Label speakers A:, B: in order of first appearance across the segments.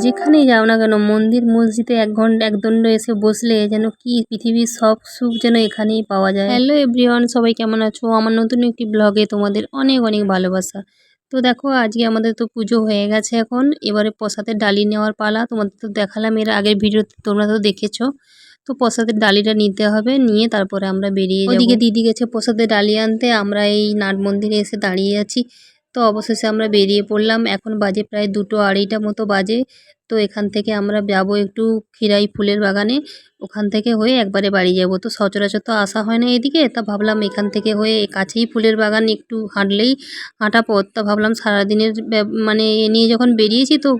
A: যেখানেই যাও না কেন মন্দির মসজিদে এক ঘণ্টা এক দণ্ড এসে বসলে যেন কি পৃথিবীর সব সুখ যেন এখানেই পাওয়া যায়। হ্যালো এভরিওয়ান সবাই কেমন আছো? আমার নতুন একটি ব্লগে তোমাদের অনেক অনেক ভালোবাসা। তো দেখো আজকে আমাদের তো পুজো হয়ে গেছে এখন। এবারে প্রসাদের ডালি নেওয়ার পালা। তোমাদের তো দেখালাম এর আগের ভিডিওতে তোমরা তো দেখেছ। তো প্রসাদের ডালিটা নিতে হবে নিয়ে তারপরে আমরা বেরিয়ে ওদিকে দিদি গেছে প্রসাদের ডালি আনতে। আমরা এই নাট মন্দিরে এসে দাঁড়িয়ে আছি। তো অবশেষে আমরা বেরিয়ে পড়লাম। এখন বাজে প্রায় দুটো আড়াইটা মতো বাজে। তো এখান থেকে আমরা যাব একটু খিরাই ফুলের বাগানে। ওখান থেকে হয়ে একবারে বাড়ি যাব। তো সচরাচর তো আসা হয় না এদিকে। তা ভাবলাম এখান থেকে হয়ে কাছেই ফুলের বাগান একটু হাঁটলেই হাঁটা পথ। তা ভাবলাম সারাদিনের মানে এ নিয়ে যখন বেরিয়েছি তো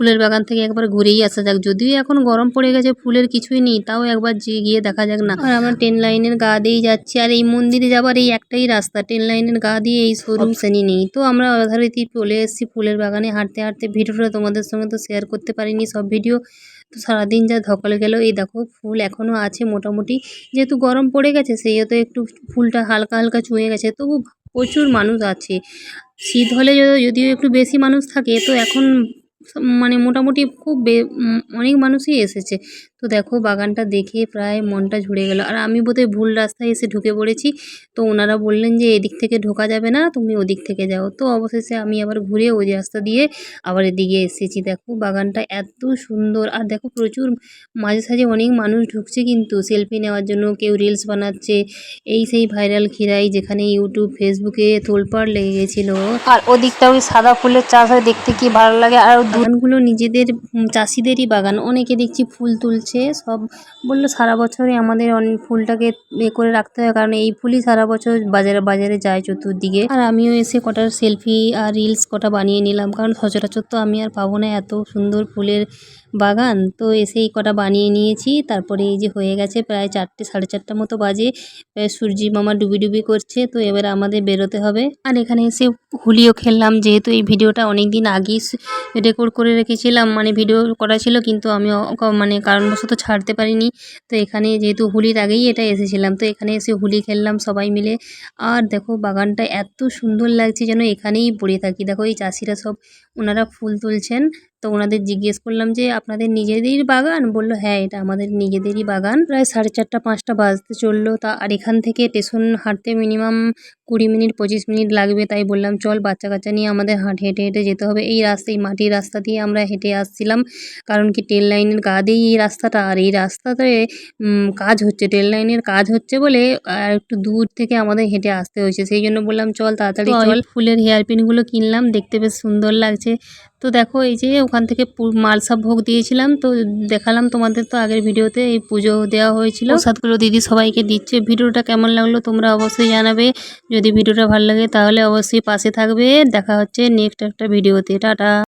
A: ফুলের বাগান থেকে একবার ঘুরেই আসা যাক। যদিও এখন গরম পড়ে গেছে ফুলের কিছুই নেই তাও একবার যে গিয়ে দেখা যাক না। আর আমরা ট্রেন লাইনের গা দিয়েই যাচ্ছি আর এই মন্দিরে যাবার এই একটাই রাস্তা ট্রেন লাইনের গা দিয়ে এই শোরুম শ্রেণি নেই। তো আমরা যথারীতি চলে এসেছি ফুলের বাগানে হাঁটতে হাঁটতে ভিডিওটা তোমাদের সঙ্গে তো শেয়ার করতে পারিনি সব ভিডিও তো সারাদিন যা ধকল গেল। এই দেখো ফুল এখনও আছে মোটামুটি। যেহেতু গরম পড়ে গেছে সেহেতু একটু ফুলটা হালকা হালকা চুঁয়ে গেছে তবু প্রচুর মানুষ আছে। শীত হলে যদিও একটু বেশি মানুষ থাকে তো এখন মানে মোটামুটি খুব বে- অনেক মানুষই এসেছে। তো দেখো বাগানটা দেখে প্রায় মনটা ঝুড়ে গেল। আর আমি বোধহয় ভুল রাস্তায় এসে ঢুকে পড়েছি। তো ওনারা বললেন যে এদিক থেকে ঢোকা যাবে না, তুমি ওদিক থেকে যাও। তো অবশেষে আমি আবার ঘুরে ওই রাস্তা দিয়ে আবার এদিকে এসেছি। দেখো বাগানটা এত সুন্দর। আর দেখো প্রচুর মাঝে সাঝে অনেক মানুষ ঢুকছে কিন্তু সেলফি নেওয়ার জন্য। কেউ রিলস বানাচ্ছে। এই সেই ভাইরাল খিরাই যেখানে ইউটিউব, ফেসবুকে তোলপাড় লেগে গেছিল। আর ওদিকটা ওই সাদা ফুলের চাষ হয়, দেখতে কি ভালো লাগে। আর বাগানগুলো নিজেদের চাষিদেরই বাগান। অনেকে দেখছি ফুল তুলছে, সব বলল সারা বছরই আমাদের ফুলটাকে এ করে রাখতে হয়, কারণ এই ফুলই সারা বছর বাজারে বাজারে যায় চতুর্দিকে। আর আমিও এসে কটার সেলফি আর রিলস কটা বানিয়ে নিলাম, কারণ সচরাচর তো আমি আর পাবো না এত সুন্দর ফুলের বাগান। তো এসেই কটা বানিয়ে নিয়েছি, তারপরে এই যে হয়ে গেছে প্রায় চারটে, সাড়ে চারটা মতো বাজে। সূর্যি মামা ডুবি ডুবি করছে, তো এবার আমাদের বেরোতে হবে। আর এখানে এসে হোলিও খেললাম, যেহেতু এই ভিডিওটা অনেক দিন আগেই রেকর্ড করে রেখেছিলাম মানে ভিডিও করা ছিল, কিন্তু আমি মানে কারণবশত ছাড়তে পারিনি। তো এখানে যেহেতু হোলির আগেই এটা এসেছিলাম, তো এখানে এসে হোলি খেললাম সবাই মিলে। আর দেখো বাগানটা এত সুন্দর লাগছে যেন এখানেই পড়ে থাকি। দেখো এই চাষিরা সব, ওনারা ফুল তুলছেন। তো ওনাদের জিজ্ঞেস করলাম যে আপনাদের নিজেদেরই বাগান? বলল হ্যাঁ এটা আমাদের নিজেদেরই বাগান। প্রায় সাড়ে চারটা পাঁচটা বাজতে চলল। তা আর এখান থেকে স্টেশন হাঁটতে মিনিমাম কুড়ি মিনিট পঁচিশ মিনিট লাগবে তাই বললাম চল বাচ্চা কাচ্চা নিয়ে আমাদের হাঁট হেঁটে হেঁটে যেতে হবে। এই রাস্তায় মাটির রাস্তা দিয়ে আমরা হেঁটে আসছিলাম। কারণ কি ট্রেন লাইনের গা দিয়েই এই রাস্তাটা। আর এই রাস্তাতে কাজ হচ্ছে ট্রেন লাইনের কাজ হচ্ছে বলে আর একটু দূর থেকে আমাদের হেঁটে আসতে হয়েছে। সেই জন্য বললাম চল তাড়াতাড়ি চল। ফুলের হেয়ার পিনগুলো কিনলাম দেখতে বেশ সুন্দর লাগছে। তো দেখো, এই যে ওখান থেকে মালসা ভোগ দিয়েছিলাম। তো দেখালাম তোমাদের তো আগের ভিডিওতে, এই পুজো দেওয়া হয়েছিল। প্রসাদগুলো দিদি সবাইকে দিচ্ছে। ভিডিওটা কেমন লাগল তোমরা অবশ্যই জানাবে। যদি ভিডিওটা ভালো লাগে তাহলে অবশ্যই পাশে থাকবে। দেখা হচ্ছে নেক্সট একটা ভিডিওতে। টাটা।